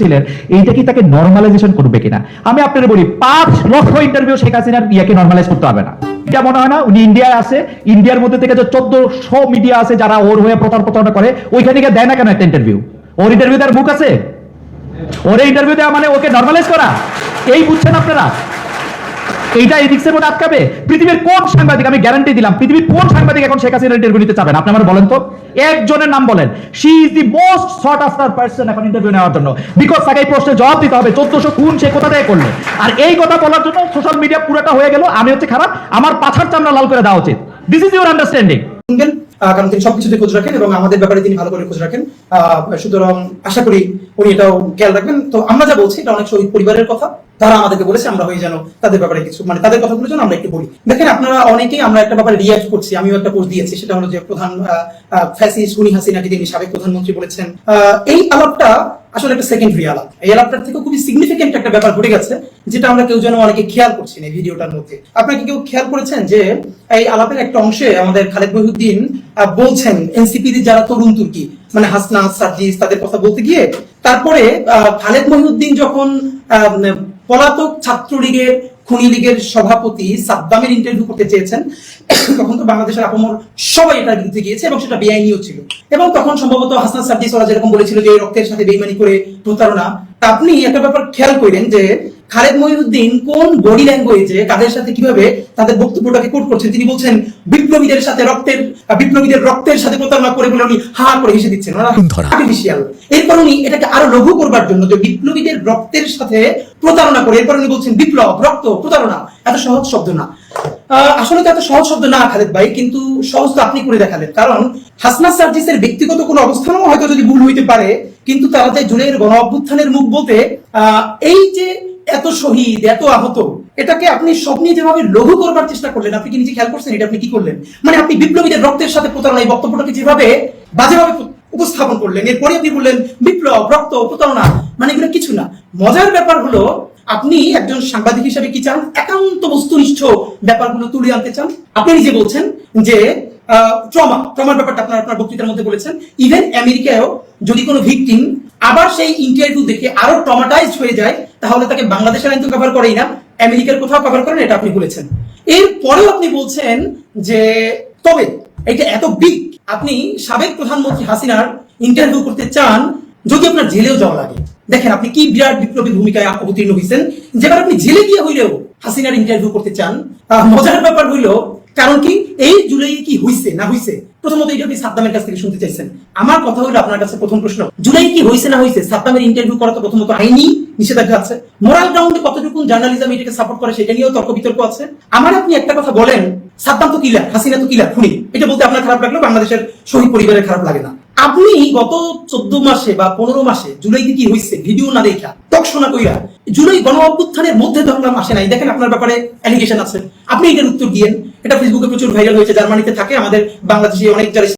ছিলেন, এইটা কি তাকে নর্মালাইজেশন করবে কিনা? আমি আপনাদের বলি, পাঁচ লক্ষ ইন্টারভিউ শেখ হাসিনার ইয়াকে নর্মালাইজ করতে হবে না। এটা মনে হয় না, উনি ইন্ডিয়ায় আছে, ইন্ডিয়ার মধ্যে থেকে যে চোদ্দশো মিডিয়া আছে যারা ওর হয়ে প্রচার প্রচারণা করে, ওইখানে গিয়ে দেয় না কেন একটা ইন্টারভিউ ওর ইন্টারভিউ তার মুখ আছে? ওর ইন্টারভিউ দেওয়া মানে ওকে নর্মালাইজ করা? এই বুঝছেন আপনারা? এইটা এই রিক্সের মধ্যে আটকাবে? পৃথিবীর কোন সাংবাদিক, আমি গ্যারান্টি দিলাম, পৃথিবীর কোন সাংবাদিক এখন শেখ হাসিনার ইন্টারভিউ নিতে চাবেন আপনি আমার বলেন তো। একজনের নাম বলেন। She is the most sought after person এখন ইন্টারভিউ নেওয়ার জন্য। বিকজ তাকে এই প্রশ্নের জবাব দিতে হবে, চোদ্দশো খুন সে কোথা থেকে করল? আর এই কথা বলার জন্য সোশ্যাল মিডিয়া পুরোটা হয়ে গেল, আমি হচ্ছে খারাপ, আমার পাছার চামড়া লাল করে দেওয়া উচিত। দিস ইজ ইউর আন্ডারস্ট্যান্ডিং কারণ তিনি সবকিছুতে খোঁজ রাখেন এবং আমাদের ব্যাপারে তিনি ভালো করে খোঁজ রাখেন। সুতরাং আশা করি উনি এটাও খেয়াল রাখবেন। তো আমরা যা বলছি, এটা অনেক শহীদ পরিবারের কথা। তারা আমাদেরকে বলেছে, আমরা হয়ে যেন তাদের ব্যাপারে কিছু মানে তাদের কথাগুলো যেন আমরা একটু বলি। দেখেন আপনারা অনেকেই আমরা একটা ব্যাপারে রিয়াক্ট করছি, আমিও একটা পোস্ট দিয়েছি, সেটা হলো যে প্রধান ফ্যাসিস গুনি হাসিনাকে যিনি সাবেক প্রধানমন্ত্রী বলেছেন। এই আলাপটা আসলে একটা সেকেন্ডারি আলাপ এই আলাপটার থেকে খুবই সিগনিফিকেন্ট একটা ব্যাপার ঘটে গেছে যেটা আমরা কেউ যেন অনেকে খেয়াল করছি এই ভিডিওটার মধ্যে। আপনাকে কেউ খেয়াল করেছেন যে এই আলাপের একটা অংশে আমাদের খালেদ মহিউদ্দিন আহ, বলছেন এনসিপির যারা তরুণ তুর্কি মানে হাসনা সার্জিস তাদের কথা বলতে গিয়ে তারপরে খালেদ মহিউদ্দিন যখন পলাতক ছাত্রলীগের খুনি লীগের সভাপতি সাদ্দামের ইন্টারভিউ করতে চেয়েছেন। তখন তো বাংলাদেশের আপমর সবাই এটার বিরুদ্ধে গিয়েছে এবং সেটা বেআইনিও ছিল। এবং তখন সম্ভবত হাসান সাদ্দি সরা যেরকম বলেছিল যে রক্তের সাথে বেইমানি করে প্রতারণা। আপনি একটা ব্যাপার খেয়াল করলেন যে খালেদ মহিউদ্দিন কোন বডি ল্যাঙ্গুয়েজে কাদের সাথে কীভাবে তাদের বক্তব্যটাকে কোট করছেন তিনি বলছেন বিপ্লবীদের সাথে রক্তের বিপ্লবীদের রক্তের সাথে প্রতারণা করে বলে উনি হা করে হেসে দিচ্ছেন। আর্টিফিশিয়াল এরপর উনি এটাকে আরও লঘু করবার জন্য যে বিপ্লবীদের রক্তের সাথে প্রতারণা করে এরপর উনি বলছেন বিপ্লব রক্ত প্রতারণা এত সহজ শব্দ না। আহ, আসলে তো এত সহজ শব্দ না খালেদ ভাই কিন্তু সহজ তো আপনি করে দেখালেন। কারণ হাসনা সার্জিসের ব্যক্তিগত কোনো অবস্থানও হয়তো যদি ভুল হইতে পারে কিন্তু তারা যে জুলাইয়ের গণ অভ্যুত্থানের মুখ বলতে আহ, এই যে এত শহীদ, এত আহত, এটাকে আপনি স্বপ্নে যেভাবে লঘু করবার চেষ্টা করলেন, আপনি কি নিজে খেয়াল করছেন এটা আপনি কি করলেন? মানে আপনি বিপ্লবীদের রক্তের সাথে প্রতারণা, এই বক্তব্যটাকে যেভাবে বাজেভাবে উপস্থাপন করলেন, এরপরে আপনি বললেন বিপ্লব, রক্ত, প্রতারণা মানে এগুলো কিছু না। মজার ব্যাপার হলো, আপনি একজন সাংবাদিক হিসেবে কি চান? একান্ত বস্তুনিষ্ঠ ব্যাপারগুলো তুলে আনতে চান? আপনি নিজে বলছেন যে ট্রমা, ট্রমার ব্যাপারটা আপনার আপনার বক্তৃতার মধ্যে বলেছেন। ইভেন আমেরিকায়ও যদি কোনো ভিকটিম আবার সেই ইন্টারভিউ দেখে আরও ট্রমাটাইজড হয়ে যায়, তাহলে তাকে বাংলাদেশের আইন তো কভার করেই না, আমেরিকার কোথাও কভার করেন, এটা আপনি বলেছেন। এরপরেও আপনি বলছেন যে, তবে এটা এত বিগ আপনি সাবেক প্রধানমন্ত্রী হাসিনার ইন্টারভিউ করতে চান, যদি আপনার জেলেও যাওয়া লাগে। দেখেন, আপনি কি বিরাট বিপ্লবী ভূমিকায় অবতীর্ণ হয়েছেন যেবার আপনি জেলে গিয়ে হইলেও হাসিনার ইন্টারভিউ করতে চান মজার ব্যাপার হইল কারণ কি? এই জুলাই কি হইছে, না হইছে? প্রথমত এটা আপনি সাদ্দামের কাছ থেকে শুনতে চাইছেন। আমার কথা হলো আপনার কাছে প্রথম প্রশ্ন। জুলাই কি হইছে, না হইছে? সাদ্দামের ইন্টারভিউ করা তো প্রথমত আইনি নিষেধাজ্ঞা আছে। মোরাল গ্রাউন্ডে কতটুকু জার্নালিজম এটাকে সাপোর্ট করে সেটা নিয়েও তর্ক বিতর্ক আছে। আমার আপনি একটা কথা বলেন, সাদ্দাম তো কিলা হাসিনা তো কিলা খুনি। এটা বলতে আপনার খারাপ লাগল বাংলাদেশের শহীদ পরিবারের খারাপ লাগে না। আপনি গত চোদ্দ মাসে বা পনেরো মাসে জুলাইতে কি হয়েছে ভিডিও না দেখা? টক শোনা কইরা। জুলাই গণ অভ্যুত্থানের মধ্যে ধরলাম মাসে নাই। দেখেন আপনার ব্যাপারে অ্যালিগেশন আছে। আপনি এটার উত্তর দিয়েন। এটা ফেসবুকে প্রচুর ভাইরাল হয়েছে। জার্মানিতে থাকে। আমাদের বাংলাদেশে অনেক যারা